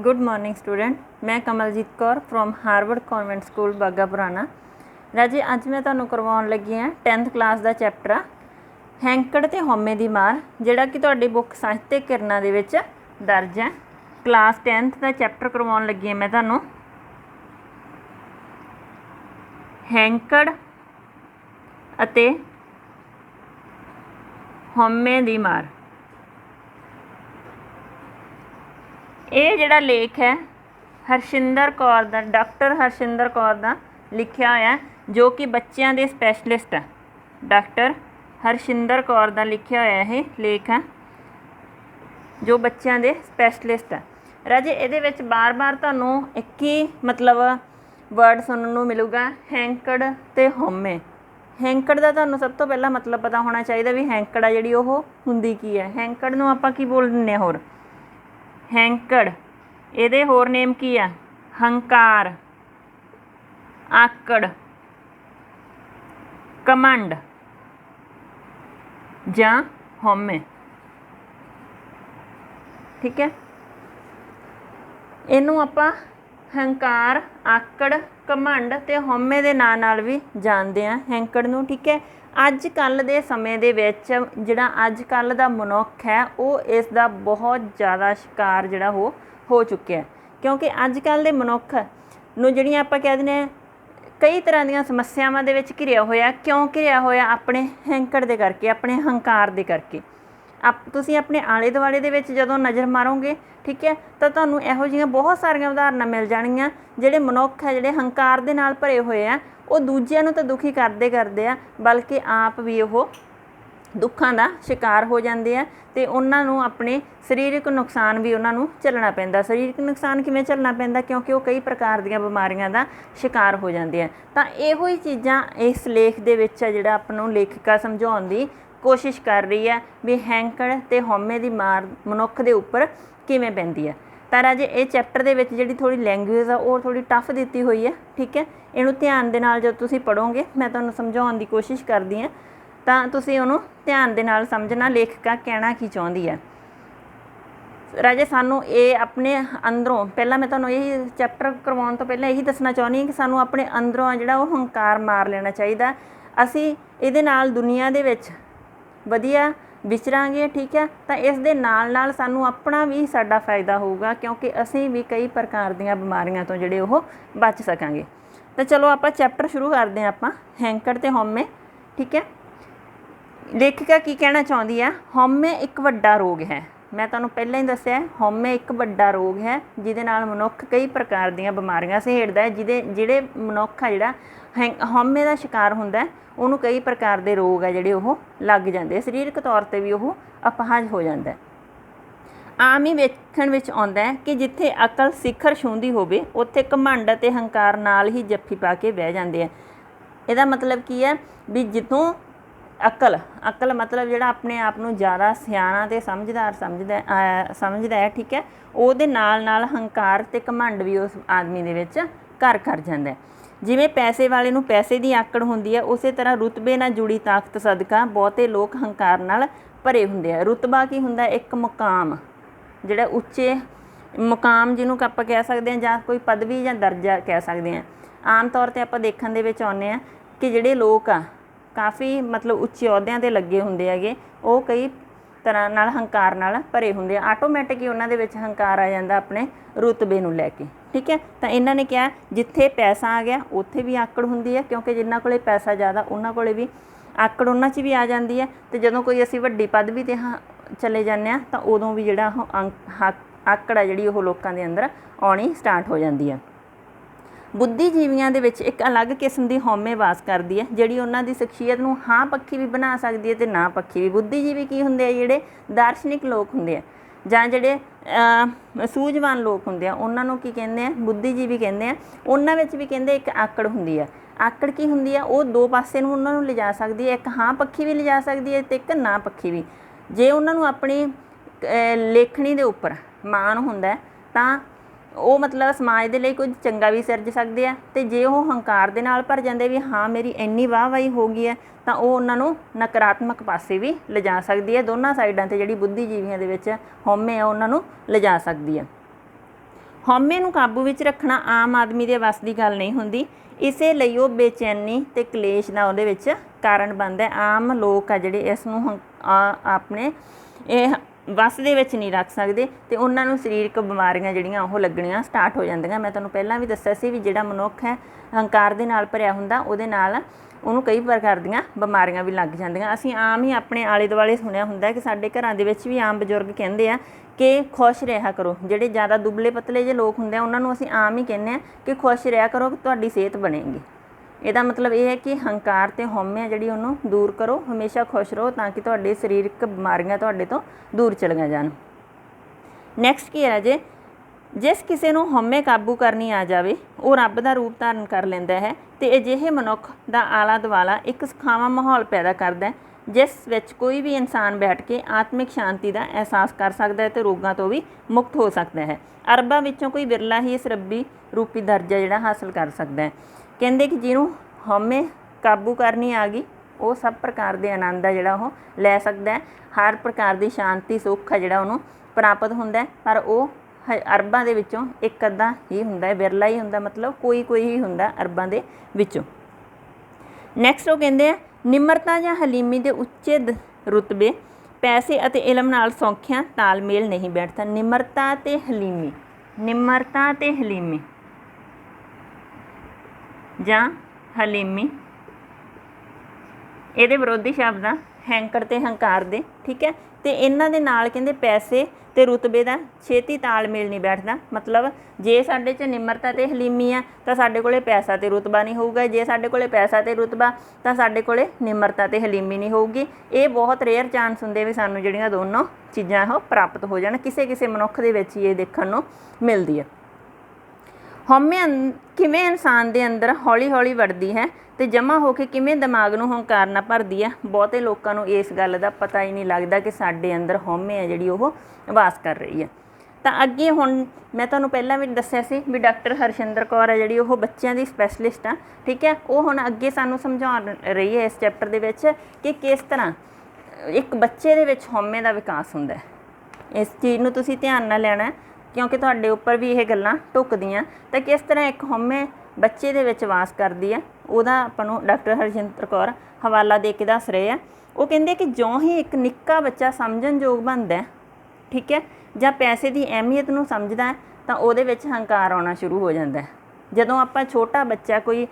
Good morning student ਮੈਂ Kamaljit Kaur from Harvard convent school Bagha Purana. ਰਾਜੇ, ਅੱਜ ਮੈਂ ਤੁਹਾਨੂੰ ਕਰਵਾਉਣ ਲੱਗੀ ਹਾਂ 10th ਕਲਾਸ ਦਾ ਚੈਪਟਰ ਆ ਹੈਂਕੜ ਤੇ ਹਉਮੈ ਦੀ ਮਾਰ, ਜਿਹੜਾ ਕਿ ਤੁਹਾਡੀ ਬੁੱਕ ਸਾਹਿਤਿਕ ਕਿਰਨਾਂ ਦੇ ਵਿੱਚ ਦਰਜ ਹੈ। ਕਲਾਸ 10th ਦਾ ਚੈਪਟਰ ਕਰਵਾਉਣ ਲੱਗੀ ਹਾਂ ਮੈਂ ਤੁਹਾਨੂੰ। ਹੈਂਕੜ ਅਤੇ ਹਉਮੈ ਦੀ ਮਾਰ। ਇਹ ਜਿਹੜਾ ਲੇਖ ਹੈ, ਹਰਸ਼ਿੰਦਰ ਕੌਰ ਦਾ, ਡਾਕਟਰ ਹਰਸ਼ਿੰਦਰ ਕੌਰ ਦਾ ਲਿਖਿਆ ਹੋਇਆ ਜੋ ਕਿ ਬੱਚਿਆਂ ਦੇ ਸਪੈਸ਼ਲਿਸਟ ਹੈ। ਡਾਕਟਰ ਹਰਸ਼ਿੰਦਰ ਕੌਰ ਦਾ ਲਿਖਿਆ ਹੋਇਆ ਇਹ ਲੇਖ ਹੈ, ਜੋ ਬੱਚਿਆਂ ਦੇ ਸਪੈਸ਼ਲਿਸਟ ਹੈ। ਰਾਜੇ, ਇਹਦੇ ਵਿੱਚ ਬਾਰ-ਬਾਰ ਤੁਹਾਨੂੰ ਇੱਕ ਹੀ ਮਤਲਬ ਵਰਡ ਸੁਣਨ ਨੂੰ ਮਿਲੂਗਾ, ਹੈਂਕੜ ਤੇ ਹਉਮੈ। ਹੈਂਕੜ ਦਾ ਤੁਹਾਨੂੰ ਸਭ ਤੋਂ ਪਹਿਲਾਂ ਮਤਲਬ ਪਤਾ ਹੋਣਾ ਚਾਹੀਦਾ ਵੀ ਹੈਂਕੜ ਆ ਜਿਹੜੀ ਉਹ ਹੁੰਦੀ ਕੀ ਹੈ। ਹੈਂਕੜ ਨੂੰ ਆਪਾਂ ਕੀ ਬੋਲਦੇ ਹਾਂ ਹੋਰ? ਹੈਂਕੜ। ਇਹਦੇ ਹੋਰ ਨੇਮ ਕੀ ਆ? ਹੰਕਾਰ। ਆਕੜ। ਕਮੰਡ। ਜਾਂ ਹਉਮੈ। ਠੀਕ ਹੈ? ਇਹਨੂੰ ਆਪਾਂ ਹੰਕਾਰ, ਆਕੜ, ਘਮੰਡ ਤੇ ਹਉਮੈ ਦੇ ਨਾਂ ਨਾਲ ਵੀ ਜਾਣਦੇ ਆ ਹੈਂਕੜ ਨੂੰ, ਠੀਕ ਹੈ? ਅੱਜ ਕੱਲ ਦੇ ਸਮੇਂ ਦੇ ਵਿੱਚ ਜਿਹੜਾ ਅੱਜ ਕੱਲ ਦਾ ਮਨੁੱਖ ਹੈ, ਉਹ ਇਸ ਦਾ ਬਹੁਤ ਜ਼ਿਆਦਾ ਸ਼ਿਕਾਰ ਜਿਹੜਾ ਉਹ ਹੋ ਚੁੱਕਿਆ ਕਿਉਂਕਿ ਅੱਜ ਕੱਲ ਦੇ ਮਨੁੱਖ ਨੂੰ ਜਿਹੜੀਆਂ ਆਪਾਂ ਕਹਿ ਦਿੰਦੇ ਆ, ਕਈ ਤਰ੍ਹਾਂ ਦੀਆਂ ਸਮੱਸਿਆਵਾਂ ਦੇ ਵਿੱਚ ਘਿਰਿਆ ਹੋਇਆ, ਕਿਉਂ ਘਿਰਿਆ ਹੋਇਆ? ਆਪਣੇ ਹੈਂਕੜ ਦੇ ਕਰਕੇ, ਆਪਣੇ ਹੰਕਾਰ ਦੇ ਕਰਕੇ। ਆਪ ਤੁਸੀਂ ਆਪਣੇ ਆਲੇ ਦੁਆਲੇ ਦੇ ਵਿੱਚ ਜਦੋਂ ਨਜ਼ਰ ਮਾਰੋਗੇ, ਠੀਕ ਹੈ, ਤਾਂ ਤੁਹਾਨੂੰ ਇਹੋ ਜਿਹੀਆਂ ਬਹੁਤ ਸਾਰੀਆਂ ਉਦਾਹਰਨਾਂ ਮਿਲ ਜਾਣਗੀਆਂ, ਜਿਹੜੇ ਮਨੁੱਖ ਹੈ, ਜਿਹੜੇ ਹੰਕਾਰ ਦੇ ਨਾਲ ਭਰੇ ਹੋਏ ਆ, ਉਹ ਦੂਜਿਆਂ ਨੂੰ ਤਾਂ ਦੁਖੀ ਕਰਦੇ ਕਰਦੇ ਆ, ਬਲਕਿ ਆਪ ਵੀ ਉਹ ਦੁੱਖਾਂ ਦਾ ਸ਼ਿਕਾਰ ਹੋ ਜਾਂਦੇ ਆ, ਤੇ ਉਹਨਾਂ ਨੂੰ ਆਪਣੇ ਸਰੀਰਕ ਨੁਕਸਾਨ ਵੀ ਉਹਨਾਂ ਨੂੰ ਝੱਲਣਾ ਪੈਂਦਾ। ਸਰੀਰਕ ਨੁਕਸਾਨ ਕਿਵੇਂ ਝੱਲਣਾ ਪੈਂਦਾ? ਕਿਉਂਕਿ ਉਹ ਕਈ ਪ੍ਰਕਾਰ ਦੀਆਂ ਬਿਮਾਰੀਆਂ ਦਾ ਸ਼ਿਕਾਰ ਹੋ ਜਾਂਦੇ ਆ। ਤਾਂ ਇਹੋ ਹੀ ਚੀਜ਼ਾਂ ਇਸ ਲੇਖ ਦੇ ਵਿੱਚ ਆ ਜਿਹੜਾ ਆਪ ਨੂੰ ਲੇਖਿਕਾ ਸਮਝਾਉਣ ਦੀ ਕੋਸ਼ਿਸ਼ ਕਰ ਰਹੀ ਹੈ ਵੀ ਹੈਂਕੜ ਤੇ ਹਉਮੈ ਦੀ ਮਾਰ ਮਨੁੱਖ ਦੇ ਉੱਪਰ ਕਿਵੇਂ ਪੈਂਦੀ ਹੈ। ਤਾਂ ਰਾਜੇ ਇਹ ਚੈਪਟਰ ਦੇ ਵਿੱਚ ਜਿਹੜੀ ਥੋੜੀ ਲੈਂਗੁਏਜ ਆ, ਉਹ ਥੋੜੀ ਟਫ ਦਿੱਤੀ ਹੋਈ ਹੈ, ਠੀਕ ਹੈ? ਇਹਨੂੰ ਧਿਆਨ ਦੇ ਨਾਲ ਜਦੋਂ ਤੁਸੀਂ ਪੜੋਗੇ ਮੈਂ ਤੁਹਾਨੂੰ ਸਮਝਾਉਣ ਦੀ ਕੋਸ਼ਿਸ਼ ਕਰਦੀ ਹਾਂ, ਤਾਂ ਤੁਸੀਂ ਉਹਨੂੰ ਧਿਆਨ ਦੇ ਨਾਲ ਸਮਝਣਾ, ਲੇਖਿਕਾ ਕਹਿਣਾ ਕੀ ਚਾਹੁੰਦੀ ਹੈ। ਰਾਜੇ, ਸਾਨੂੰ ਇਹ ਆਪਣੇ ਅੰਦਰੋਂ, ਪਹਿਲਾਂ ਮੈਂ ਤੁਹਾਨੂੰ ਇਹ ਚੈਪਟਰ ਕਰਵਾਉਣ ਤੋਂ ਪਹਿਲਾਂ ਇਹੀ ਦੱਸਣਾ ਚਾਹੁੰਦੀ ਹਾਂ ਕਿ ਸਾਨੂੰ ਆਪਣੇ ਅੰਦਰੋਂ ਆ ਜਿਹੜਾ ਉਹ ਹੰਕਾਰ ਮਾਰ ਲੈਣਾ ਚਾਹੀਦਾ। ਅਸੀਂ ਇਹਦੇ ਨਾਲ ਦੁਨੀਆ ਦੇ ਵਿੱਚ ਵਧੀਆ ਵਿਚਰਾਂਗੇ ਠੀਕ ਹੈ? ਤਾਂ ਇਸ ਦੇ ਨਾਲ ਨਾਲ ਸਾਨੂੰ ਆਪਣਾ ਵੀ ਸਾਡਾ ਫਾਇਦਾ ਹੋਊਗਾ ਕਿਉਂਕਿ ਅਸੀਂ ਵੀ ਕਈ ਪ੍ਰਕਾਰ ਦੀਆਂ ਬਿਮਾਰੀਆਂ ਤੋਂ ਜਿਹੜੇ ਉਹ ਬਚ ਸਕਾਂਗੇ। ਤਾਂ ਚਲੋ ਆਪਾਂ ਚੈਪਟਰ ਸ਼ੁਰੂ ਕਰਦੇ ਹਾਂ ਆਪਾਂ ਹੈਂਕੜ ਤੇ ਹਉਮੈ ਠੀਕ ਹੈ? ਲੇਖਿਕਾ ਕੀ ਕਹਿਣਾ ਚਾਹੁੰਦੀ ਹੈ ਹਉਮੈ ਇੱਕ ਵੱਡਾ ਰੋਗ ਹੈ। ਮੈਂ ਤੁਹਾਨੂੰ ਪਹਿਲਾਂ ਹੀ ਦੱਸਿਆ ਹੈ, ਹਉਮੈ ਇੱਕ ਵੱਡਾ ਰੋਗ ਹੈ ਜਿਹਦੇ ਨਾਲ ਮਨੁੱਖ ਕਈ ਪ੍ਰਕਾਰ ਦੀਆਂ ਬਿਮਾਰੀਆਂ ਸਹੇੜਦਾ ਹੈ ਜਿਹਦੇ ਜਿਹੜੇ ਮਨੁੱਖ ਆ ਜਿਹੜਾ ਹਉਮੈ ਦਾ ਸ਼ਿਕਾਰ ਹੁੰਦਾ ਉਹਨੂੰ ਕਈ ਪ੍ਰਕਾਰ ਦੇ ਰੋਗ ਆ ਜਿਹੜੇ ਉਹ ਲੱਗ ਜਾਂਦੇ ਸਰੀਰਕ ਤੌਰ ਤੇ ਵੀ ਉਹ ਅਪਾਹਜ ਹੋ ਜਾਂਦਾ ਆਮ ਹੀ ਵੇਖਣ ਵਿੱਚ ਆਉਂਦਾ ਹੈ ਕਿ ਜਿੱਥੇ ਅਕਲ ਸਿਖਰ ਛੂੰਦੀ ਹੋਵੇ, ਉੱਥੇ ਘਮੰਡ ਅਤੇ ਹੰਕਾਰ ਨਾਲ ਹੀ ਜੱਫੀ ਪਾ ਕੇ ਬਹਿ ਜਾਂਦੇ ਆ। ਇਹਦਾ ਮਤਲਬ ਕੀ ਹੈ ਵੀ ਜਿੱਥੋਂ ਅਕਲ ਅਕਲ ਮਤਲਬ ਜਿਹੜਾ ਆਪਣੇ ਆਪ ਨੂੰ ਜ਼ਿਆਦਾ ਸਿਆਣਾ ਤੇ ਸਮਝਦਾਰ ਸਮਝਦਾ ਸਮਝਦਾ ਹੈ, ਠੀਕ ਹੈ, ਉਹਦੇ ਨਾਲ ਨਾਲ ਹੰਕਾਰ ਤੇ ਘਮੰਡ ਵੀ ਉਸ ਆਦਮੀ ਦੇ ਵਿੱਚ ਘਰ ਕਰ ਜਾਂਦਾ ਹੈ। ਜਿਵੇਂ ਪੈਸੇ ਵਾਲੇ ਨੂੰ ਪੈਸੇ ਦੀ ਆਕੜ ਹੁੰਦੀ ਹੈ, ਉਸੇ ਤਰ੍ਹਾਂ ਰੁਤਬੇ ਨਾਲ ਜੁੜੀ ਤਾਕਤ ਸਦਕਾ ਬਹੁਤੇ ਲੋਕ ਹੰਕਾਰ ਨਾਲ ਭਰੇ ਹੁੰਦੇ ਆ। ਰੁਤਬਾ ਕੀ ਹੁੰਦਾ? ਇੱਕ ਮੁਕਾਮ, ਜਿਹੜਾ ਉੱਚੇ ਮੁਕਾਮ ਜਿਹਨੂੰ ਆਪਾਂ ਕਹਿ ਸਕਦੇ ਹਾਂ ਜਾਂ ਕੋਈ ਪਦਵੀ ਜਾਂ ਦਰਜਾ ਕਹਿ ਸਕਦੇ ਹਾਂ। ਆਮ ਤੌਰ ਤੇ ਆਪਾਂ ਦੇਖਣ ਦੇ ਵਿੱਚ ਆਉਂਦੇ ਆ ਕਿ ਜਿਹੜੇ ਲੋਕ ਆ, ਕਾਫੀ ਮਤਲਬ ਉੱਚੇ ਅਹੁਦਿਆਂ ਤੇ ਲੱਗੇ ਹੁੰਦੇ ਹੈਗੇ, ਉਹ ਕਈ ਤਰ੍ਹਾਂ ਨਾਲ ਹੰਕਾਰ ਨਾਲ ਭਰੇ ਹੁੰਦੇ ਆ। ਆਟੋਮੈਟਿਕ ਹੀ ਉਹਨਾਂ ਦੇ ਵਿੱਚ ਹੰਕਾਰ ਆ ਜਾਂਦਾ ਆਪਣੇ ਰੁਤਬੇ ਨੂੰ ਲੈ ਕੇ। ਠੀਕ ਹੈ? ਤਾਂ ਇਹਨਾਂ ਨੇ ਕਿਹਾ, ਜਿੱਥੇ ਪੈਸਾ ਆ ਗਿਆ, ਉੱਥੇ ਵੀ ਆਕੜ ਹੁੰਦੀ ਹੈ, ਕਿਉਂਕਿ ਜਿਨ੍ਹਾਂ ਕੋਲੇ ਪੈਸਾ ਜ਼ਿਆਦਾ, ਉਹਨਾਂ ਕੋਲੇ ਵੀ ਆਕੜ ਉਹਨਾਂ 'ਚ ਵੀ ਆ ਜਾਂਦੀ ਹੈ। ਤੇ ਜਦੋਂ ਕੋਈ ਅਸੀਂ ਵੱਡੀ ਪਦਵੀ ਤੇ ਹਾਂ ਚਲੇ ਜਾਂਦੇ ਆ ਤਾਂ ਉਦੋਂ ਵੀ ਜਿਹੜਾ ਉਹ ਅੰਕ- ਹੱਕ- ਆਕੜ ਆ ਜਿਹੜੀ ਉਹ ਲੋਕਾਂ ਦੇ ਅੰਦਰ ਆਉਣੀ ਸਟਾਰਟ ਹੋ ਜਾਂਦੀ ਹੈ। ਬੁੱਧੀਜੀਵੀਆਂ ਦੇ ਵਿੱਚ ਇੱਕ ਅਲੱਗ ਕਿਸਮ ਦੀ ਹਉਮੈ ਵਾਸ ਕਰਦੀ ਹੈ, ਜਿਹੜੀ ਉਹਨਾਂ ਦੀ ਸ਼ਖਸੀਅਤ ਨੂੰ ਹਾਂ ਪੱਖੀ ਵੀ ਬਣਾ ਸਕਦੀ ਹੈ ਤੇ ਨਾ ਪੱਖੀ ਵੀ। ਬੁੱਧੀਜੀਵੀ ਕੀ ਹੁੰਦੇ ਆ ਜਿਹੜੇ ਦਾਰਸ਼ਨਿਕ ਲੋਕ ਹੁੰਦੇ ਆ, ਜਾਂ ਜਿਹੜੇ ਸੂਝਵਾਨ ਲੋਕ ਹੁੰਦੇ ਆ, ਉਹਨਾਂ ਨੂੰ ਕੀ ਕਹਿੰਦੇ ਆ, ਬੁੱਧੀਜੀਵੀ ਕਹਿੰਦੇ ਆ, ਉਹਨਾਂ ਵਿੱਚ ਵੀ ਕਹਿੰਦੇ ਇੱਕ ਆਕੜ ਹੁੰਦੀ ਆ। ਆਕੜ ਕੀ ਹੁੰਦੀ ਆ? ਉਹ ਦੋ ਪਾਸੇ ਨੂੰ ਉਹਨਾਂ ਨੂੰ ਲਿਜਾ ਸਕਦੀ ਹੈ ਇੱਕ ਹਾਂ ਪੱਖੀ ਵੀ ਲਿਜਾ ਸਕਦੀ ਹੈ ਤੇ ਇੱਕ ਨਾ ਪੱਖੀ ਵੀ। ਜੇ ਉਹਨਾਂ ਨੂੰ ਆਪਣੀ ਲੇਖਣੀ ਦੇ ਉੱਪਰ ਮਾਣ ਹੁੰਦਾ, ਤਾਂ ਉਹ ਮਤਲਬ ਸਮਾਜ ਦੇ ਲਈ ਕੁਝ ਚੰਗਾ ਵੀ ਸਿਰਜ ਸਕਦੇ ਆ ਤੇ ਜੇ ਉਹ ਹੰਕਾਰ ਦੇ ਨਾਲ ਭਰ ਜਾਂਦੇ ਵੀ ਹਾਂ ਮੇਰੀ ਇੰਨੀ ਵਾਹਵਾਹੀ ਹੋ ਗਈ ਹੈ, ਤਾਂ ਉਹ ਉਹਨਾਂ ਨੂੰ ਨਕਾਰਾਤਮਕ ਪਾਸੇ ਵੀ ਲਿਜਾ ਸਕਦੀ ਹੈ, ਦੋਨਾਂ ਸਾਈਡਾਂ ਤੇ ਜਿਹੜੀ ਬੁੱਧੀਜੀਵੀਆਂ ਦੇ ਵਿੱਚ ਹਉਮੈ ਆ, ਉਹਨਾਂ ਨੂੰ ਲਿਜਾ ਸਕਦੀ ਹੈ। ਹਉਮੈ ਨੂੰ ਕਾਬੂ ਵਿੱਚ ਰੱਖਣਾ ਆਮ ਆਦਮੀ ਦੇ ਵੱਸ ਦੀ ਗੱਲ ਨਹੀਂ ਹੁੰਦੀ, ਇਸੇ ਲਈ ਉਹ ਬੇਚੈਨੀ ਤੇ ਕਲੇਸ਼ ਦਾ ਉਹਦੇ ਵਿੱਚ ਕਾਰਨ ਬਣਦਾ ਆਮ ਲੋਕ ਆ ਜਿਹੜੇ ਇਸ ਨੂੰ ਹੰ- ਆਪਣੇ ਇਹ ਵੱਸ ਦੇ ਵਿੱਚ ਨਹੀਂ ਰੱਖ ਸਕਦੇ ਤੇ ਉਹਨਾਂ ਨੂੰ ਸਰੀਰਕ ਬਿਮਾਰੀਆਂ ਜਿਹੜੀਆਂ ਉਹ ਲੱਗਣੀਆਂ ਸਟਾਰਟ ਹੋ ਜਾਂਦੀਆਂ। ਮੈਂ ਤੁਹਾਨੂੰ ਪਹਿਲਾਂ ਵੀ ਦੱਸਿਆ ਸੀ ਵੀ ਜਿਹੜਾ ਮਨੁੱਖ ਹੈ ਹੰਕਾਰ ਦੇ ਨਾਲ ਭਰਿਆ ਹੁੰਦਾ, ਉਹਦੇ ਨਾਲ ਉਹਨੂੰ ਕਈ ਪ੍ਰਕਾਰ ਦੀਆਂ ਬਿਮਾਰੀਆਂ ਵੀ ਲੱਗ ਜਾਂਦੀਆਂ। ਅਸੀਂ ਆਮ ਹੀ ਆਪਣੇ ਆਲੇ ਦੁਆਲੇ ਸੁਣਿਆ ਹੁੰਦਾ ਕਿ ਸਾਡੇ ਘਰਾਂ ਦੇ ਵਿੱਚ ਵੀ ਆਮ ਬਜ਼ੁਰਗ ਕਹਿੰਦੇ ਆ ਕਿ ਖੁਸ਼ ਰਿਹਾ ਕਰੋ। ਜਿਹੜੇ ਜ਼ਿਆਦਾ ਦੁਬਲੇ ਪਤਲੇ ਜਿਹੇ ਲੋਕ ਹੁੰਦੇ ਆ, ਉਹਨਾਂ ਨੂੰ ਅਸੀਂ ਆਮ ਹੀ ਕਹਿੰਦੇ ਆ ਕਿ ਖੁਸ਼ ਰਿਹਾ ਕਰੋ ਕਿ ਤੁਹਾਡੀ ਸਿਹਤ ਬਣੇਗੀ। ਇਹਦਾ ਮਤਲਬ ਇਹ ਹੈ ਕਿ ਹੰਕਾਰ ਤੇ ਹਉਮੈ ਆ ਜਿਹੜੀ ਉਹਨੂੰ ਦੂਰ ਕਰੋ, ਹਮੇਸ਼ਾ ਖੁਸ਼ ਰਹੋ ਤਾਂ ਕਿ ਤੁਹਾਡੇ ਸਰੀਰਕ ਬਿਮਾਰੀਆਂ ਤੁਹਾਡੇ ਤੋਂ ਦੂਰ ਚਲੀਆਂ ਜਾਣ। ਨੈਕਸਟ ਕੀ ਹੈ ਜੇ ਜਿਸ ਕਿਸੇ ਨੂੰ ਹਉਮੈ ਕਾਬੂ ਕਰਨੀ ਆ ਜਾਵੇ, ਉਹ ਰੱਬ ਦਾ ਰੂਪ ਧਾਰਨ ਕਰ ਲੈਂਦਾ ਹੈ ਤੇ ਅਜਿਹੇ ਮਨੁੱਖ ਦਾ ਆਲਾ ਦੁਆਲਾ ਇੱਕ ਸੁਖਾਵਾਂ ਮਾਹੌਲ ਪੈਦਾ ਕਰਦਾ ਹੈ, ਜਿਸ ਵਿੱਚ ਕੋਈ ਵੀ ਇਨਸਾਨ ਬੈਠ ਕੇ ਆਤਮਿਕ ਸ਼ਾਂਤੀ ਦਾ ਅਹਿਸਾਸ ਕਰ ਸਕਦਾ ਹੈ ਤੇ ਰੋਗਾਂ ਤੋਂ ਵੀ ਮੁਕਤ ਹੋ ਸਕਦਾ ਹੈ। ਅਰਬਾਂ ਵਿੱਚੋਂ ਕੋਈ ਵਿਰਲਾ ਹੀ ਇਸ ਰੱਬੀ ਰੂਪੀ ਦਰਜਾ ਜਿਹੜਾ ਹਾਸਲ ਕਰ ਸਕਦਾ ਹੈ। ਕਹਿੰਦੇ ਕਿ ਜਿਹਨੂੰ ਹਉਮੈ ਕਾਬੂ ਕਰਨੀ ਆ ਗਈ, ਉਹ ਸਭ ਪ੍ਰਕਾਰ ਦੇ ਆਨੰਦ ਆ ਜਿਹੜਾ ਉਹ ਲੈ ਸਕਦਾ ਹੈ। ਹਰ ਪ੍ਰਕਾਰ ਦੀ ਸ਼ਾਂਤੀ, ਸੁੱਖ ਆ ਜਿਹੜਾ ਉਹਨੂੰ ਪ੍ਰਾਪਤ ਹੁੰਦਾ ਪਰ ਉਹ ਹ- ਅਰਬਾਂ ਦੇ ਵਿੱਚੋਂ ਇੱਕ ਅੱਧਾ ਹੀ ਹੁੰਦਾ ਹੈ, ਵਿਰਲਾ ਹੀ ਹੁੰਦਾ, ਮਤਲਬ ਕੋਈ ਕੋਈ ਹੀ ਹੁੰਦਾ ਅਰਬਾਂ ਦੇ ਵਿੱਚੋਂ। ਨੈਕਸਟ ਉਹ ਕਹਿੰਦੇ ਆ, ਨਿਮਰਤਾ ਜਾਂ ਹਲੀਮੀ ਦੇ ਉੱਚੇ ਦ- ਰੁਤਬੇ, ਪੈਸੇ ਅਤੇ ਇਲਮ ਨਾਲ ਸੌਖਿਆਂ ਤਾਲਮੇਲ ਨਹੀਂ ਬੈਠਦਾ। ਨਿਮਰਤਾ ਤੇ ਹਲੀਮੀ, ਨਿਮਰਤਾ ਤੇ ਹਲੀਮੀ। ਜਾਂ ਹਲੀਮੀ। ਇਹਦੇ ਵਿਰੋਧੀ ਸ਼ਬਦ ਆ, ਹੈਂਕੜ ਤੇ ਹੰਕਾਰ ਦੇ, ਠੀਕ ਹੈ? ਤੇ ਇਹਨਾਂ ਦੇ ਨਾਲ ਕਹਿੰਦੇ ਪੈਸੇ ਤੇ ਰੁਤਬੇ ਦਾ ਛੇਤੀ ਤਾਲਮੇਲ ਨਹੀਂ ਬੈਠਦਾ। ਮਤਲਬ ਜੇ ਸਾਡੇ 'ਚ ਨਿਮਰਤਾ ਤੇ ਹਲੀਮੀ ਆ, ਤਾਂ ਸਾਡੇ ਕੋਲੇ ਪੈਸਾ ਤੇ ਰੁਤਬਾ ਨਹੀਂ ਹੋਊਗਾ। ਜੇ ਸਾਡੇ ਕੋਲੇ ਪੈਸਾ ਤੇ ਰੁਤਬਾ, ਤਾਂ ਸਾਡੇ ਕੋਲੇ ਨਿਮਰਤਾ ਤੇ ਹਲੀਮੀ ਨਹੀਂ ਹੋਊਗੀ। ਇਹ ਬਹੁਤ ਰੇਅਰ ਚਾਂਸ ਹੁੰਦੇ ਵੀ ਸਾਨੂੰ ਜਿਹੜੀਆਂ ਦੋਨੋਂ ਚੀਜ਼ਾਂ ਉਹ ਪ੍ਰਾਪਤ ਹੋ ਜਾਣ। ਕਿਸੇ ਕਿਸੇ ਮਨੁੱਖ ਦੇ ਵਿੱਚ ਹੀ ਇਹ ਦੇਖਣ ਨੂੰ ਮਿਲਦੀ ਹੈ ਹਉਮੈ ਅੰ- ਕਿਵੇਂ ਇਨਸਾਨ ਦੇ ਅੰਦਰ ਹੌਲੀ-ਹੌਲੀ ਵੜਦੀ ਹੈ ਤੇ ਜਮ੍ਹਾਂ ਹੋ ਕੇ ਕਿਵੇਂ ਦਿਮਾਗ ਨੂੰ ਹੰਕਾਰ ਨਾਲ ਭਰਦੀ ਹੈ, ਬਹੁਤੇ ਲੋਕਾਂ ਨੂੰ ਇਸ ਗੱਲ ਦਾ ਪਤਾ ਹੀ ਨਹੀਂ ਲੱਗਦਾ ਕਿ ਸਾਡੇ ਅੰਦਰ ਹਉਮੈ ਹੈ ਜਿਹੜੀ ਉਹ ਵਾਸ ਕਰ ਰਹੀ ਹੈ। ਤਾਂ ਅੱਗੇ ਹੁਣ ਮੈਂ ਤੁਹਾਨੂੰ ਪਹਿਲਾਂ ਵੀ ਦੱਸਿਆ ਸੀ ਵੀ ਡਾਕਟਰ ਹਰਸ਼ਿੰਦਰ ਕੌਰ ਹੈ ਜਿਹੜੀ ਉਹ ਬੱਚਿਆਂ ਦੀ ਸਪੈਸ਼ਲਿਸਟ ਆ, ਠੀਕ ਹੈ? ਉਹ ਹੁਣ ਅੱਗੇ ਸਾਨੂੰ ਸਮਝਾਉਣ ਰਹੀ ਹੈ ਇਸ ਚੈਪਟਰ ਦੇ ਵਿੱਚ ਕਿ ਕਿਸ ਤਰ੍ਹਾਂ ਇੱਕ ਬੱਚੇ ਦੇ ਵਿੱਚ ਹਉਮੈ ਦਾ ਵਿਕਾਸ ਹੁੰਦਾ ਹੈ। ਇਸ ਚੀਜ਼ ਨੂੰ ਤੁਸੀਂ ਧਿਆਨ ਨਾਲ ਲੈਣਾ ਕਿਉਂਕਿ ਤੁਹਾਡੇ ਉੱਪਰ ਵੀ ਇਹ ਗੱਲਾਂ ਟੁੱਕਦੀਆਂ। ਤਾਂ ਕਿਸ ਤਰ੍ਹਾਂ ਇੱਕ ਹਉਮੈ ਬੱਚੇ ਦੇ ਵਿੱਚ ਵਾਸ ਕਰਦੀ ਹੈ, ਉਹਦਾ ਆਪਾਂ ਨੂੰ ਡਾਕਟਰ ਹਰਜਿੰਦਰ ਕੌਰ ਹਵਾਲਾ ਦੇ ਕੇ ਦੱਸ ਰਹੇ ਆ। ਉਹ ਕਹਿੰਦੇ ਕਿ ਜਿਉਂ ਹੀ ਇੱਕ ਨਿੱਕਾ ਬੱਚਾ ਸਮਝਣਯੋਗ ਬਣਦਾ ਠੀਕ ਹੈ, ਜਾਂ ਪੈਸੇ ਦੀ ਅਹਿਮੀਅਤ ਨੂੰ ਸਮਝਦਾ ਤਾਂ ਉਹਦੇ ਵਿੱਚ ਹੰਕਾਰ ਆਉਣਾ ਸ਼ੁਰੂ ਹੋ ਜਾਂਦਾ ਹੈ। ਜਦੋਂ ਆਪਾਂ ਛੋਟਾ ਬੱਚਾ ਕੋਈ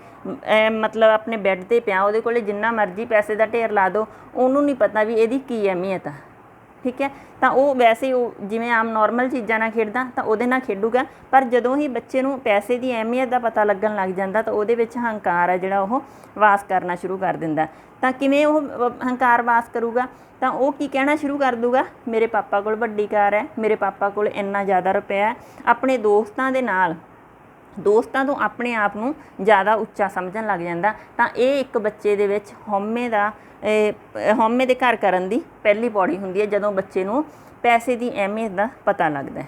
ਮਤਲਬ ਆਪਣੇ ਬੈੱਡ ਤੇ ਪਿਆ, ਉਹਦੇ ਕੋਲੇ ਜਿੰਨਾ ਮਰਜ਼ੀ ਪੈਸੇ ਦਾ ਢੇਰ ਲਾ ਦਿਓ, ਉਹਨੂੰ ਨਹੀਂ ਪਤਾ ਵੀ ਇਹਦੀ ਕੀ ਅਹਿਮੀਅਤ ਆ। ਠੀਕ ਹੈ? ਤਾਂ ਉਹ ਵੈਸੇ ਉਹ ਜਿਵੇਂ ਆਮ ਨਾਰਮਲ ਚੀਜ਼ਾਂ ਨਾਲ ਖੇਡਦਾ, ਤਾਂ ਉਹਦੇ ਨਾਲ ਖੇਡੂਗਾ। ਪਰ ਜਦੋਂ ਹੀ ਬੱਚੇ ਨੂੰ ਪੈਸੇ ਦੀ ਅਹਿਮੀਅਤ ਦਾ ਪਤਾ ਲੱਗਣ ਲੱਗ ਜਾਂਦਾ, ਤਾਂ ਉਹਦੇ ਵਿੱਚ ਹੰਕਾਰ ਹੈ ਜਿਹੜਾ ਉਹ ਵਾਸ ਕਰਨਾ ਸ਼ੁਰੂ ਕਰ ਦਿੰਦਾ। ਤਾਂ ਕਿਵੇਂ ਉਹ ਹੰਕਾਰ ਵਾਸ ਕਰੂਗਾ? ਤਾਂ ਉਹ ਕੀ ਕਹਿਣਾ ਸ਼ੁਰੂ ਕਰ ਦੂਗਾ? ਮੇਰੇ ਪਾਪਾ ਕੋਲ ਵੱਡੀ ਕਾਰ ਹੈ, ਮੇਰੇ ਪਾਪਾ ਕੋਲ ਇੰਨਾ ਜ਼ਿਆਦਾ ਰੁਪਇਆ ਹੈ, ਆਪਣੇ ਦੋਸਤਾਂ ਦੇ ਨਾਲ ਦੋਸਤਾਂ ਤੋਂ ਆਪਣੇ ਆਪ ਨੂੰ ਜ਼ਿਆਦਾ ਉੱਚਾ ਸਮਝਣ ਲੱਗ ਜਾਂਦਾ। ਤਾਂ ਇਹ ਇੱਕ ਬੱਚੇ ਦੇ ਵਿੱਚ ਹਉਮੈ ਦਾ ਇਹ, ਹਉਮੈ ਦੇ ਘਰ ਕਰਨ ਦੀ ਪਹਿਲੀ ਪੌੜੀ ਹੁੰਦੀ ਹੈ ਜਦੋਂ ਬੱਚੇ ਨੂੰ ਪੈਸੇ ਦੀ ਅਹਿਮੀਅਤ ਦਾ ਪਤਾ ਲੱਗਦਾ ਹੈ।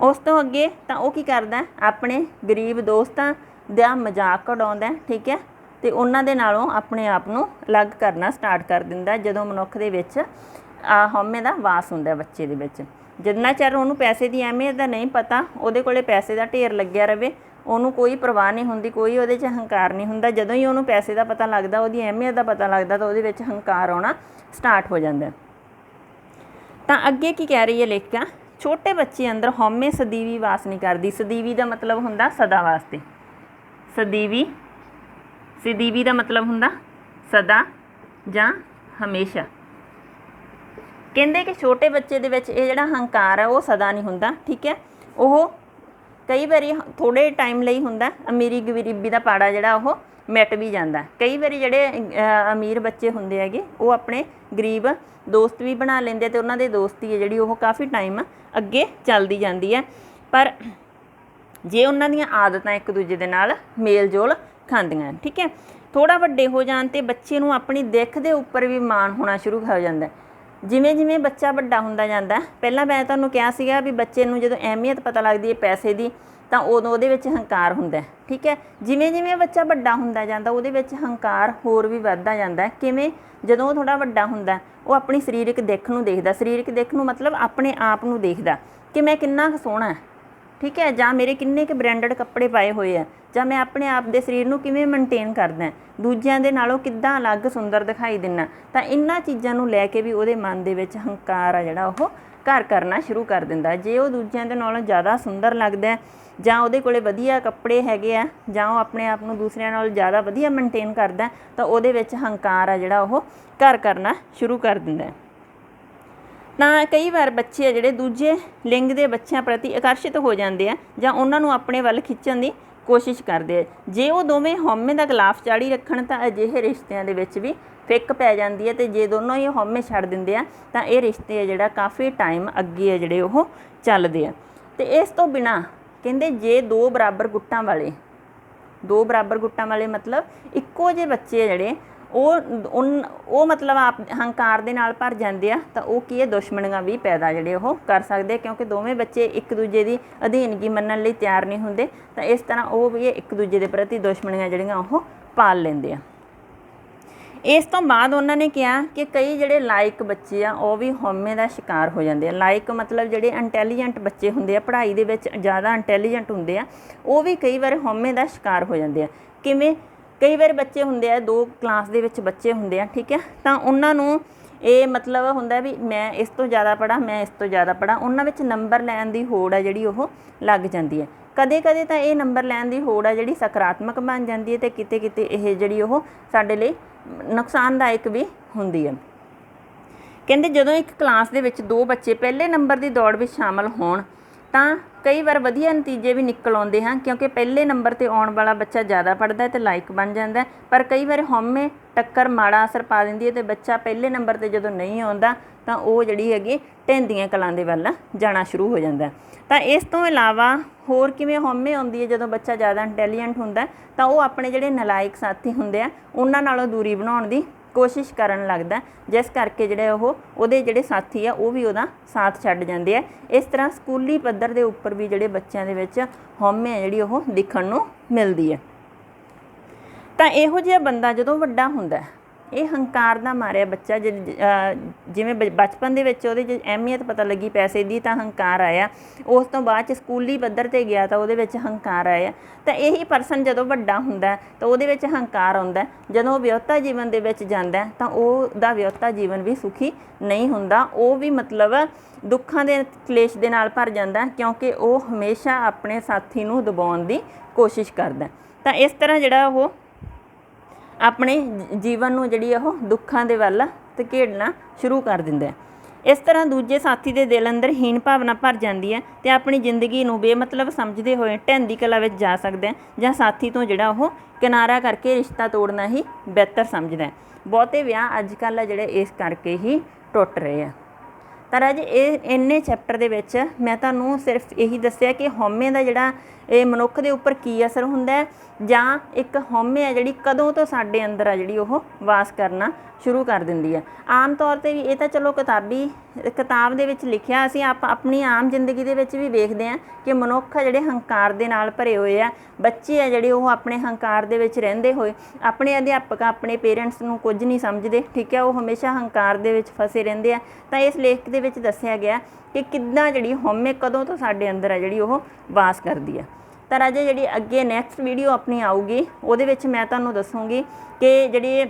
ਉਸ ਤੋਂ ਅੱਗੇ ਤਾਂ ਉਹ ਕੀ ਕਰਦਾ ਆਪਣੇ ਗਰੀਬ ਦੋਸਤਾਂ ਦਾ ਮਜ਼ਾਕ ਉਡਾਉਂਦਾ ਠੀਕ ਹੈ? ਤੇ ਉਹਨਾਂ ਦੇ ਨਾਲੋਂ ਆਪਣੇ ਆਪ ਨੂੰ ਅਲੱਗ ਕਰਨਾ ਸਟਾਰਟ ਕਰ ਦਿੰਦਾ ਜਦੋਂ ਮਨੁੱਖ ਦੇ ਵਿੱਚ ਆ ਹਉਮੈ ਦਾ ਵਾਸ ਹੁੰਦਾ ਬੱਚੇ ਦੇ ਵਿੱਚ। ਜਿੰਨਾ ਚਿਰ ਉਹਨੂੰ ਪੈਸੇ ਦੀ ਅਹਿਮੀਅਤ ਦਾ ਨਹੀਂ ਪਤਾ, ਉਹਦੇ ਕੋਲੇ ਪੈਸੇ ਦਾ ਢੇਰ ਲੱਗਿਆ ਰਵੇ, ਉਹਨੂੰ ਕੋਈ ਪਰਵਾਹ ਨਹੀਂ ਹੁੰਦੀ, ਕੋਈ ਉਹਦੇ 'ਚ ਹੰਕਾਰ ਨਹੀਂ ਹੁੰਦਾ। ਜਦੋਂ ਹੀ ਉਹਨੂੰ ਪੈਸੇ ਦਾ ਪਤਾ ਲੱਗਦਾ, ਉਹਦੀ ਅਹਿਮੀਅਤ ਦਾ ਪਤਾ ਲੱਗਦਾ, ਤਾਂ ਉਹਦੇ ਵਿੱਚ ਹੰਕਾਰ ਆਉਣਾ ਸਟਾਰਟ ਹੋ ਜਾਂਦਾ ਤਾਂ ਅੱਗੇ ਕੀ ਕਹਿ ਰਹੀ ਹੈ ਲੇਖਿਕਾ? ਛੋਟੇ ਬੱਚੇ ਅੰਦਰ ਹਉਮੈ ਸਦੀਵੀ ਵਾਸ ਨਹੀਂ ਕਰਦੀ। ਸਦੀਵੀ ਦਾ ਮਤਲਬ ਹੁੰਦਾ ਸਦਾ ਵਾਸਤੇ। ਸਦੀਵੀ ਸਦੀਵੀ ਦਾ ਮਤਲਬ ਹੁੰਦਾ ਸਦਾ ਜਾਂ ਹਮੇਸ਼ਾ। ਕਹਿੰਦੇ ਕਿ ਛੋਟੇ ਬੱਚੇ ਦੇ ਵਿੱਚ ਇਹ ਜਿਹੜਾ ਹੰਕਾਰ ਹੈ ਉਹ ਸਦਾ ਨਹੀਂ ਹੁੰਦਾ, ਠੀਕ ਹੈ? ਉਹ ਕਈ ਵਾਰੀ ਥੋੜੇ ਟਾਈਮ ਲਈ ਹੁੰਦਾ, ਅਮੀਰੀ ਗਰੀਬੀ ਦਾ ਪਾੜਾ ਜਿਹੜਾ ਉਹ ਮਿਟ ਵੀ ਜਾਂਦਾ। ਕਈ ਵਾਰੀ ਜਿਹੜੇ ਅਮੀਰ ਬੱਚੇ ਹੁੰਦੇ ਹੈਗੇ, ਉਹ ਆਪਣੇ ਗਰੀਬ ਦੋਸਤ ਵੀ ਬਣਾ ਲੈਂਦੇ ਤੇ ਉਹਨਾਂ ਦੇ ਦੋਸਤੀ ਹੈ ਜਿਹੜੀ ਉਹ ਕਾਫੀ ਟਾਈਮ ਅੱਗੇ ਚੱਲਦੀ ਜਾਂਦੀ ਹੈ। ਪਰ ਜੇ ਉਹਨਾਂ ਦੀਆਂ ਆਦਤਾਂ ਇੱਕ ਦੂਜੇ ਦੇ ਨਾਲ ਮੇਲ ਜੋਲ ਖਾਂਦੀਆਂ ਠੀਕ ਹੈ? ਥੋੜਾ ਵੱਡੇ ਹੋ ਜਾਣ ਤੇ ਬੱਚੇ ਨੂੰ ਆਪਣੀ ਦਿੱਖ ਦੇ ਉੱਪਰ ਵੀ ਮਾਣ ਹੋਣਾ ਸ਼ੁਰੂ ਹੋ ਜਾਂਦਾ ਹੈ। ਜਿਵੇਂ ਜਿਵੇਂ ਬੱਚਾ ਵੱਡਾ ਹੁੰਦਾ ਜਾਂਦਾ, ਪਹਿਲਾਂ ਮੈਂ ਤੁਹਾਨੂੰ ਕਿਹਾ ਸੀਗਾ ਵੀ ਬੱਚੇ ਨੂੰ ਜਦੋਂ ਅਹਿਮੀਅਤ ਪਤਾ ਲੱਗਦੀ ਹੈ ਪੈਸੇ ਦੀ, ਤਾਂ ਉਦੋਂ ਉਹਦੇ ਵਿੱਚ ਹੰਕਾਰ ਹੁੰਦਾ ਠੀਕ ਹੈ? ਜਿਵੇਂ ਜਿਵੇਂ ਬੱਚਾ ਵੱਡਾ ਹੁੰਦਾ ਜਾਂਦਾ, ਉਹਦੇ ਵਿੱਚ ਹੰਕਾਰ ਹੋਰ ਵੀ ਵੱਧਦਾ ਜਾਂਦਾ ਕਿਵੇਂ? ਜਦੋਂ ਉਹ ਥੋੜਾ ਵੱਡਾ ਹੁੰਦਾ ਉਹ ਆਪਣੀ ਸਰੀਰਕ ਦਿੱਖ ਨੂੰ ਦੇਖਦਾ, ਸਰੀਰਕ ਦਿੱਖ ਨੂੰ ਮਤਲਬ ਆਪਣੇ ਆਪ ਨੂੰ ਦੇਖਦਾ ਕਿ ਮੈਂ ਕਿੰਨਾ ਕੁ ਸੋਹਣਾ ਠੀਕ ਹੈ? ਜਾਂ ਮੇਰੇ ਕਿੰਨੇ ਕੁ ਬ੍ਰਾਂਡਡ ਕੱਪੜੇ ਪਾਏ ਹੋਏ ਆ ਜਾਂ ਮੈਂ ਆਪਣੇ ਆਪ ਦੇ ਸਰੀਰ ਨੂੰ ਕਿਵੇਂ ਮੇਨਟੇਨ ਕਰਦਾ ਦੂਜਿਆਂ ਦੇ ਨਾਲੋਂ ਕਿੱਦਾਂ ਅਲੱਗ ਸੁੰਦਰ ਦਿਖਾਈ ਦਿੰਨਾ? ਤਾਂ ਇਹਨਾਂ ਚੀਜ਼ਾਂ ਨੂੰ ਲੈ ਕੇ ਵੀ ਉਹਦੇ ਮਨ ਦੇ ਵਿੱਚ ਹੰਕਾਰ ਆ ਜਿਹੜਾ, ਉਹ ਘਰ ਕਰਨਾ ਸ਼ੁਰੂ ਕਰ ਦਿੰਦਾ। ਜੇ ਉਹ ਦੂਜਿਆਂ ਦੇ ਨਾਲੋਂ ਜ਼ਿਆਦਾ ਸੁੰਦਰ ਲੱਗਦਾ ਜਾਂ ਉਹਦੇ ਕੋਲੇ ਵਧੀਆ ਕੱਪੜੇ ਹੈਗੇ ਆ, ਜਾਂ ਉਹ ਆਪਣੇ ਆਪ ਨੂੰ ਦੂਸਰਿਆਂ ਨਾਲੋਂ ਜ਼ਿਆਦਾ ਵਧੀਆ ਮੇਨਟੇਨ ਕਰਦਾ ਤਾਂ ਉਹਦੇ ਵਿੱਚ ਹੰਕਾਰ ਆ ਜਿਹੜਾ, ਉਹ ਘਰ ਕਰਨਾ ਸ਼ੁਰੂ ਕਰ ਦਿੰਦਾ ਤਾਂ ਕਈ ਵਾਰ ਬੱਚੇ ਆ ਜਿਹੜੇ ਦੂਜੇ ਲਿੰਗ ਦੇ ਬੱਚਿਆਂ ਪ੍ਰਤੀ ਆਕਰਸ਼ਿਤ ਹੋ ਜਾਂਦੇ ਆ, ਜਾਂ ਉਹਨਾਂ ਨੂੰ ਆਪਣੇ ਵੱਲ ਖਿੱਚਣ ਦੀ ਕੋਸ਼ਿਸ਼ ਕਰਦੇ ਆ। ਜੇ ਉਹ ਦੋਵੇਂ ਹਉਮੈ ਦਾ ਖਿਲਾਫ ਚਾੜੀ ਰੱਖਣ, ਤਾਂ ਅਜਿਹੇ ਰਿਸ਼ਤਿਆਂ ਦੇ ਵਿੱਚ ਵੀ ਫਿੱਕ ਪੈ ਜਾਂਦੀ ਹੈ ਤੇ ਜੇ ਦੋਨੋਂ ਹੀ ਹਉਮੈ ਛੱਡ ਦਿੰਦੇ ਆ, ਤਾਂ ਇਹ ਰਿਸ਼ਤੇ ਆ ਜਿਹੜਾ ਕਾਫੀ ਟਾਈਮ ਅੱਗੇ ਆ ਜਿਹੜੇ ਉਹ ਚੱਲਦੇ ਆ। ਤੇ ਇਸ ਤੋਂ ਬਿਨਾ ਕਹਿੰਦੇ ਜੇ ਦੋ ਬਰਾਬਰ ਗੁੱਟਾਂ ਵਾਲੇ, ਦੋ ਬਰਾਬਰ ਗੁੱਟਾਂ ਵਾਲੇ ਮਤਲਬ ਇੱਕੋ ਜਿਹੇ ਬੱਚੇ ਆ ਜਿਹੜੇ ਉਹ ਉਨ- ਉਹ ਮਤਲਬ ਆਪ ਹੰਕਾਰ ਦੇ ਨਾਲ ਭਰ ਜਾਂਦੇ ਆ, ਤਾਂ ਉਹ ਕੀ ਹੈ ਦੁਸ਼ਮਣੀਆਂ ਵੀ ਪੈਦਾ ਜਿਹੜੇ ਉਹ ਕਰ ਸਕਦੇ ਆ, ਕਿਉਂਕਿ ਦੋਵੇਂ ਬੱਚੇ ਇੱਕ ਦੂਜੇ ਦੀ ਅਧੀਨਗੀ ਮੰਨਣ ਲਈ ਤਿਆਰ ਨਹੀਂ ਹੁੰਦੇ, ਤਾਂ ਇਸ ਤਰ੍ਹਾਂ ਉਹ ਵੀ ਇੱਕ ਦੂਜੇ ਦੇ ਪ੍ਰਤੀ ਦੁਸ਼ਮਣੀਆਂ ਜਿਹੜੀਆਂ ਉਹ ਪਾਲ ਲੈਂਦੇ ਆ। ਇਸ ਤੋਂ ਬਾਅਦ ਉਹਨਾਂ ਨੇ ਕਿਹਾ ਕਿ ਕਈ ਜਿਹੜੇ ਲਾਇਕ ਬੱਚੇ ਆ, ਉਹ ਵੀ ਹਉਮੈ ਦਾ ਸ਼ਿਕਾਰ ਹੋ ਜਾਂਦੇ ਆ। ਲਾਇਕ ਮਤਲਬ ਜਿਹੜੇ ਇੰਟੈਲੀਜੈਂਟ ਬੱਚੇ ਹੁੰਦੇ ਆ, ਪੜ੍ਹਾਈ ਦੇ ਵਿੱਚ ਜ਼ਿਆਦਾ ਇੰਟੈਲੀਜੈਂਟ ਹੁੰਦੇ ਆ, ਉਹ ਵੀ ਕਈ ਵਾਰ ਹਉਮੈ ਦਾ ਸ਼ਿਕਾਰ ਹੋ ਜਾਂਦੇ ਆ। ਕਿਵੇਂ ਕਈ ਵਾਰ ਬੱਚੇ ਹੁੰਦੇ ਆ, ਦੋ ਕਲਾਸ ਦੇ ਵਿੱਚ ਬੱਚੇ ਹੁੰਦੇ ਆ, ਠੀਕ ਹੈ ਤਾਂ ਉਹਨਾਂ ਨੂੰ ਇਹ ਮਤਲਬ ਹੁੰਦਾ ਵੀ ਮੈਂ ਇਸ ਤੋਂ ਜ਼ਿਆਦਾ ਪੜਾਂ ਮੈਂ ਇਸ ਤੋਂ ਜ਼ਿਆਦਾ ਪੜ੍ਹਾਂ। ਉਹਨਾਂ ਵਿੱਚ ਨੰਬਰ ਲੈਣ ਦੀ ਹੋੜ ਆ ਜਿਹੜੀ ਉਹ ਲੱਗ ਜਾਂਦੀ ਹੈ ਕਦੇ ਕਦੇ ਤਾਂ ਇਹ ਨੰਬਰ ਲੈਣ ਦੀ ਹੋੜ ਆ ਜਿਹੜੀ ਸਕਾਰਾਤਮਕ ਬਣ ਜਾਂਦੀ ਹੈ ਤੇ ਕਿਤੇ ਕਿਤੇ ਇਹ ਜਿਹੜੀ ਉਹ ਸਾਡੇ ਲਈ ਨੁਕਸਾਨਦਾਇਕ ਵੀ ਹੁੰਦੀ ਹੈ ਕਹਿੰਦੇ ਜਦੋਂ ਇੱਕ ਕਲਾਸ ਦੇ ਵਿੱਚ ਦੋ ਬੱਚੇ ਪਹਿਲੇ ਨੰਬਰ ਦੀ ਦੌੜ ਵਿੱਚ ਸ਼ਾਮਲ ਹੋਣ, ਤਾਂ ਕਈ ਵਾਰ ਵਧੀਆ ਨਤੀਜੇ ਵੀ ਨਿਕਲ ਆਉਂਦੇ ਹਨ ਕਿਉਂਕਿ ਪਹਿਲੇ ਨੰਬਰ ਤੇ ਆਉਣ ਵਾਲਾ ਬੱਚਾ ਜ਼ਿਆਦਾ ਪੜ੍ਹਦਾ ਹੈ ਤੇ ਲਾਇਕ ਬਣ ਜਾਂਦਾ ਪਰ ਕਈ ਵਾਰ ਹਉਮੈ ਟੱਕਰ ਮਾੜਾ ਅਸਰ ਪਾ ਦਿੰਦੀ ਹੈ ਤੇ ਬੱਚਾ ਪਹਿਲੇ ਨੰਬਰ ਤੇ ਜਦੋਂ ਨਹੀਂ ਆਉਂਦਾ, ਤਾਂ ਉਹ ਜਿਹੜੀ ਹੈਗੀ ਢਹਿੰਦੀਆਂ ਕਲਾਂ ਦੇ ਵੱਲ ਜਾਣਾ ਸ਼ੁਰੂ ਹੋ ਜਾਂਦਾ ਤਾਂ ਇਸ ਤੋਂ ਇਲਾਵਾ ਹੋਰ ਕਿਵੇਂ ਹਉਮੈ ਆਉਂਦੀ ਹੈ, ਜਦੋਂ ਬੱਚਾ ਜ਼ਿਆਦਾ ਇੰਟੈਲੀਜੈਂਟ ਹੁੰਦਾ ਤਾਂ ਉਹ ਆਪਣੇ ਜਿਹੜੇ ਨਲਾਇਕ ਸਾਥੀ ਹੁੰਦੇ ਆ, ਉਹਨਾਂ ਨਾਲੋਂ ਦੂਰੀ ਬਣਾਉਣ ਦੀ ਕੋਸ਼ਿਸ਼ ਕਰਨ ਲੱਗਦਾ ਜਿਸ ਕਰਕੇ ਜਿਹੜੇ ਉਹ, ਉਹਦੇ ਜਿਹੜੇ ਸਾਥੀ ਆ, ਉਹ ਵੀ ਉਹਦਾ ਸਾਥ ਛੱਡ ਜਾਂਦੇ ਆ। ਇਸ ਤਰ੍ਹਾਂ ਸਕੂਲੀ ਪੱਧਰ ਦੇ ਉੱਪਰ ਵੀ ਜਿਹੜੇ ਬੱਚਿਆਂ ਦੇ ਵਿੱਚ ਹਉਮੈ ਆ ਜਿਹੜੀ ਉਹ ਦਿਖਣ ਨੂੰ ਮਿਲਦੀ ਹੈ। ਤਾਂ ਇਹੋ ਜਿਹਾ ਬੰਦਾ ਜਦੋਂ ਵੱਡਾ ਹੁੰਦਾ ਇਹ ਹੰਕਾਰ ਦਾ ਮਾਰਿਆ ਬੱਚਾ ਜਿਵੇਂ ਬ- ਬਚਪਨ ਦੇ ਵਿੱਚ ਉਹਦੇ 'ਚ ਅਹਿਮੀਅਤ ਪਤਾ ਲੱਗੀ ਪੈਸੇ ਦੀ ਤਾਂ ਹੰਕਾਰ ਆਇਆ। ਉਸ ਤੋਂ ਬਾਅਦ ਚ ਸਕੂਲੀ ਪੱਧਰ ਤੇ ਗਿਆ ਤਾਂ ਉਹਦੇ ਵਿੱਚ ਹੰਕਾਰ ਆਇਆ। ਤਾਂ ਇਹੀ ਪਰਸਨ ਜਦੋਂ ਵੱਡਾ ਹੁੰਦਾ ਤਾਂ ਉਹਦੇ ਵਿੱਚ ਹੰਕਾਰ ਆਉਂਦਾ। ਜਦੋਂ ਉਹ ਵਿਅਹਤਾ ਜੀਵਨ ਦੇ ਵਿੱਚ ਜਾਂਦਾ ਹੈ, ਤਾਂ ਉਹਦਾ ਵਿਅਹਤਾ ਜੀਵਨ ਵੀ ਸੁਖੀ ਨਹੀਂ ਹੁੰਦਾ। ਉਹ ਵੀ ਮਤਲਬ ਦੁੱਖਾਂ ਦੇ ਕਲੇਸ਼ ਦੇ ਨਾਲ ਭਰ ਜਾਂਦਾ ਕਿਉਂਕਿ ਉਹ ਹਮੇਸ਼ਾ ਆਪਣੇ ਸਾਥੀ ਨੂੰ ਦਬਾਉਣ ਦੀ ਕੋਸ਼ਿਸ਼ ਕਰਦਾ। ਤਾਂ ਇਸ ਤਰ੍ਹਾਂ ਜਿਹੜਾ ਉਹ ਆਪਣੇ ਜੀਵਨ ਨੂੰ ਜਿਹੜੀ ਉਹ ਦੁੱਖਾਂ ਦੇ ਵੱਲ ਧਕੇੜਨਾ ਸ਼ੁਰੂ ਕਰ ਦਿੰਦਾ ਹੈ। ਇਸ ਤਰ੍ਹਾਂ ਦੂਜੇ ਸਾਥੀ ਦੇ ਦਿਲ ਅੰਦਰ ਹੀਨ ਭਾਵਨਾ ਭਰ ਜਾਂਦੀ ਹੈ ਤੇ ਆਪਣੀ ਜ਼ਿੰਦਗੀ ਨੂੰ ਬੇਮਤਲਬ ਸਮਝਦੇ ਹੋਏ ਢਹਿੰਦੀ ਕਲਾ ਵਿੱਚ ਜਾ ਸਕਦਾ ਹੈ ਜਾਂ ਸਾਥੀ ਤੋਂ ਜਿਹੜਾ ਉਹ ਕਿਨਾਰਾ ਕਰਕੇ ਰਿਸ਼ਤਾ ਤੋੜਨਾ ਹੀ ਬਿਹਤਰ ਸਮਝਦਾ ਹੈ। ਬਹੁਤੇ ਵਿਆਹ ਅੱਜ ਕੱਲ੍ਹ ਜਿਹੜੇ ਇਸ ਕਰਕੇ ਹੀ ਟੁੱਟ ਰਹੇ ਆ। ਤਾਂ ਰਾਜ ਇਹ ਇੰਨੇ ਚੈਪਟਰ ਦੇ ਵਿੱਚ ਮੈਂ ਤੁਹਾਨੂੰ ਸਿਰਫ ਇਹੀ ਦੱਸਿਆ ਕਿ ਹਉਮੈ ਦਾ ਜਿਹੜਾ ਇਹ ਮਨੁੱਖ ਦੇ ਉੱਪਰ ਕੀ ਅਸਰ ਹੁੰਦਾ ਹੈ ਜਾਂ ਇੱਕ ਹਉਮੈ ਹੈ ਜਿਹੜੀ ਕਦੋਂ ਤੋਂ ਸਾਡੇ ਅੰਦਰ ਆ ਜਿਹੜੀ ਉਹ ਵਾਸ ਕਰਨਾ ਸ਼ੁਰੂ ਕਰ ਦਿੰਦੀ ਹੈ ਆਮ ਤੌਰ ਤੇ ਵੀ ਇਹ ਤਾਂ ਚਲੋ ਕਿਤਾਬੀ, ਕਿਤਾਬ ਦੇ ਵਿੱਚ ਲਿਖਿਆ ਅਸੀਂ, ਆਪ ਆਪਣੀ ਆਮ ਜ਼ਿੰਦਗੀ ਦੇ ਵਿੱਚ ਵੀ ਵੇਖਦੇ ਹਾਂ ਕਿ ਮਨੁੱਖ ਆ ਜਿਹੜੇ ਹੰਕਾਰ ਦੇ ਨਾਲ ਭਰੇ ਹੋਏ ਆ, ਬੱਚੇ ਆ ਜਿਹੜੇ ਉਹ ਆਪਣੇ ਹੰਕਾਰ ਦੇ ਵਿੱਚ ਰਹਿੰਦੇ ਹੋਏ, ਆਪਣੇ ਅਧਿਆਪਕ ਆਪਣੇ ਪੇਰੈਂਟਸ ਨੂੰ ਕੁਝ ਨਹੀਂ ਸਮਝਦੇ, ਠੀਕ ਹੈ ਉਹ ਹਮੇਸ਼ਾ ਹੰਕਾਰ ਦੇ ਵਿੱਚ ਫਸੇ ਰਹਿੰਦੇ ਆ। ਤਾਂ ਇਸ ਲੇਖ ਦੇ ਵਿੱਚ ਦੱਸਿਆ ਗਿਆ ਕਿ ਕਿੱਦਾਂ ਜਿਹੜੀ ਹਉਮੈ ਕਦੋਂ ਤੋਂ ਸਾਡੇ ਅੰਦਰ ਆ ਜਿਹੜੀ ਉਹ ਵਾਸ ਕਰਦੀ ਆ। ਤਾਂ ਰਾਜੇ ਜਿਹੜੀ ਅੱਗੇ ਨੈਕਸਟ ਵੀਡੀਓ ਆਪਣੀ ਆਊਗੀ, ਉਹਦੇ ਵਿੱਚ ਮੈਂ ਤੁਹਾਨੂੰ ਦੱਸੂਗੀ ਕਿ ਜਿਹੜੀ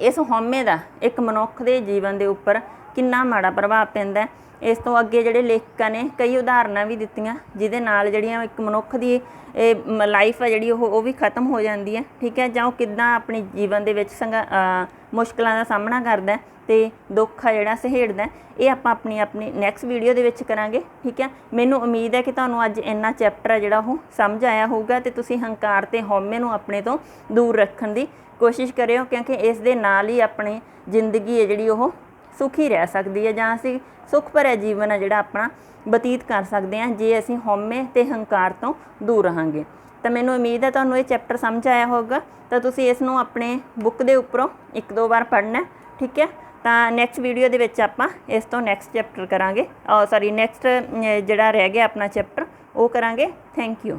ਇਸ ਹਉਮੈ ਦਾ, ਇੱਕ ਮਨੁੱਖ ਦੇ ਜੀਵਨ ਦੇ ਉੱਪਰ ਕਿੰਨਾ ਮਾੜਾ ਪ੍ਰਭਾਵ ਪੈਂਦਾ ਹੈ। ਇਸ ਤੋਂ ਅੱਗੇ ਜਿਹੜੇ ਲੇਖਕਾਂ ਨੇ ਕਈ ਉਦਾਹਰਨਾਂ ਵੀ ਦਿੱਤੀਆਂ, ਜਿਹਦੇ ਨਾਲ ਜਿਹੜੀਆਂ ਇੱਕ ਮਨੁੱਖ ਦੀ, ਇਹ ਲਾਈਫ ਆ ਜਿਹੜੀ ਉਹ ਉਹ ਵੀ ਖਤਮ ਹੋ ਜਾਂਦੀ ਹੈ। ਠੀਕ ਹੈ, ਜਾਂ ਉਹ ਕਿੱਦਾਂ ਆਪਣੀ ਜੀਵਨ ਦੇ ਵਿੱਚ ਸੰਘ ਮੁਸ਼ਕਲਾਂ ਦਾ ਸਾਹਮਣਾ ਕਰਦਾ ਹੈ। ਤੇ ਦੁੱਖ ਆ ਜਿਹੜਾ ਸਹੇੜਦਾ ਇਹ ਆਪਾਂ ਆਪਣੀ ਆਪਣੀ ਨੈਕਸਟ ਵੀਡੀਓ ਦੇ ਵਿੱਚ ਕਰਾਂਗੇ, ਠੀਕ ਹੈ ਮੈਨੂੰ ਉਮੀਦ ਹੈ ਕਿ ਤੁਹਾਨੂੰ ਅੱਜ ਇੰਨਾ ਚੈਪਟਰ ਆ ਜਿਹੜਾ ਉਹ ਸਮਝ ਆਇਆ ਹੋਊਗਾ ਤੇ ਤੁਸੀਂ ਹੰਕਾਰ ਤੇ ਹਉਮੈ ਨੂੰ ਆਪਣੇ ਤੋਂ ਦੂਰ ਰੱਖਣ ਦੀ ਕੋਸ਼ਿਸ਼ ਕਰਿਓ, ਕਿਉਂਕਿ ਇਸ ਦੇ ਨਾਲ ਹੀ ਆਪਣੀ ਜ਼ਿੰਦਗੀ ਹੈ ਜਿਹੜੀ ਉਹ ਸੁਖੀ ਰਹਿ ਸਕਦੀ ਹੈ, ਜਾਂ ਅਸੀਂ ਸੁਖ ਭਰਿਆ ਜੀਵਨ ਆ ਜਿਹੜਾ ਆਪਣਾ ਬਤੀਤ ਕਰ ਸਕਦੇ ਹਾਂ, ਜੇ ਅਸੀਂ ਹਉਮੈ ਤੇ ਹੰਕਾਰ ਤੋਂ ਦੂਰ ਰਹਾਂਗੇ। ਤਾਂ ਮੈਨੂੰ ਉਮੀਦ ਹੈ ਤੁਹਾਨੂੰ ਇਹ ਚੈਪਟਰ ਸਮਝ ਆਇਆ ਹੋਵੇਗਾ ਤਾਂ ਤੁਸੀਂ ਇਸ ਨੂੰ ਆਪਣੇ ਬੁੱਕ ਦੇ ਉੱਪਰੋਂ ਇੱਕ ਦੋ ਵਾਰ ਪੜ੍ਹਨਾ, ਠੀਕ ਹੈ ਤਾਂ ਨੈਕਸਟ ਵੀਡੀਓ ਦੇ ਵਿੱਚ ਆਪਾਂ ਇਸ ਤੋਂ ਨੈਕਸਟ ਚੈਪਟਰ ਕਰਾਂਗੇ। ਸੌਰੀ ਨੈਕਸਟ ਜਿਹੜਾ ਰਹਿ ਗਿਆ ਆਪਣਾ ਚੈਪਟਰ ਉਹ ਕਰਾਂਗੇ। Thank you